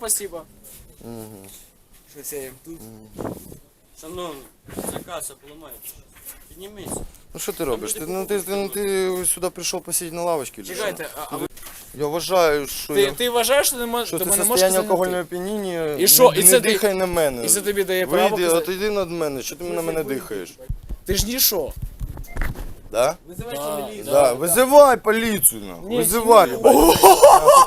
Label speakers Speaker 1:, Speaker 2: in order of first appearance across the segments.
Speaker 1: Спасибо.
Speaker 2: Щось я їм тут.
Speaker 1: Шановний, ця каса поламається. Піднімись.
Speaker 3: Ну що ти робиш? Ти, ну, ти, ти, ну, ти сюди прийшов посидіти на лавочці? чи що?
Speaker 1: Чекайте, а, а ви-
Speaker 3: Я вважаю, що,
Speaker 1: ти,
Speaker 3: я,
Speaker 1: ти вважаєш, що ти, мож,
Speaker 3: що
Speaker 1: тебе
Speaker 3: ти
Speaker 1: не можеш
Speaker 3: состоянні
Speaker 1: зайняти?
Speaker 3: алкогольного оп'яніння.
Speaker 1: І що?
Speaker 3: Не,
Speaker 1: І це
Speaker 3: не
Speaker 1: ти-
Speaker 3: дихай на мене.
Speaker 1: І це тобі дає право
Speaker 3: Вийди,
Speaker 1: казати?
Speaker 3: отойди над мене, що ти на мене дихаєш?
Speaker 1: Ти ж ніщо.
Speaker 3: Да?
Speaker 2: Визивайте
Speaker 1: Да,
Speaker 2: міліцію.
Speaker 3: Да, визивай поліцію, нахуй.
Speaker 1: Ні,
Speaker 3: Визивай.
Speaker 1: ні,
Speaker 3: Нахуй,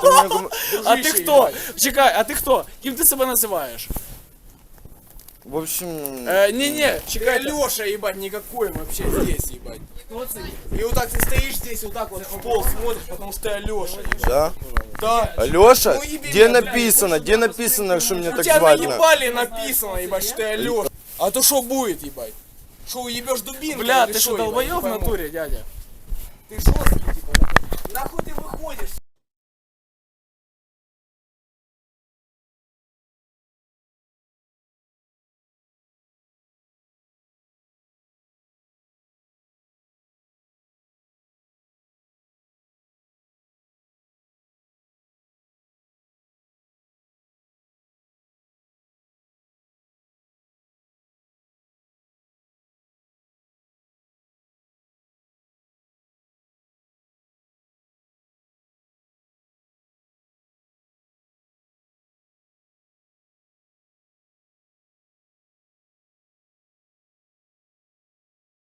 Speaker 3: ти мене ком-
Speaker 1: А ти хто? Чекай, а ти хто? Ким ти себе називаєш?
Speaker 3: В общем,
Speaker 1: Е, ні, ні,
Speaker 2: Ты
Speaker 1: чекай.
Speaker 2: Алёша, ебать, никакой вообще здесь, ебать. И вот так ты стоишь здесь, вот так вот в пол смотришь, потому что ты Алёша. ебать.
Speaker 3: да?
Speaker 2: Да.
Speaker 3: Алеша?
Speaker 2: Ну, еби
Speaker 3: Где
Speaker 2: меня, блядь,
Speaker 3: написано, где написано, что меня
Speaker 2: У
Speaker 3: так
Speaker 2: тебя
Speaker 3: звать?
Speaker 2: на
Speaker 3: на?
Speaker 2: ебале написано, ебать, что ты Алёша. А то что будет, ебать? Що, уебешь дубинку?
Speaker 1: Бля, ты що, долбойов в натуре, дядя?
Speaker 2: Ты жорсткий.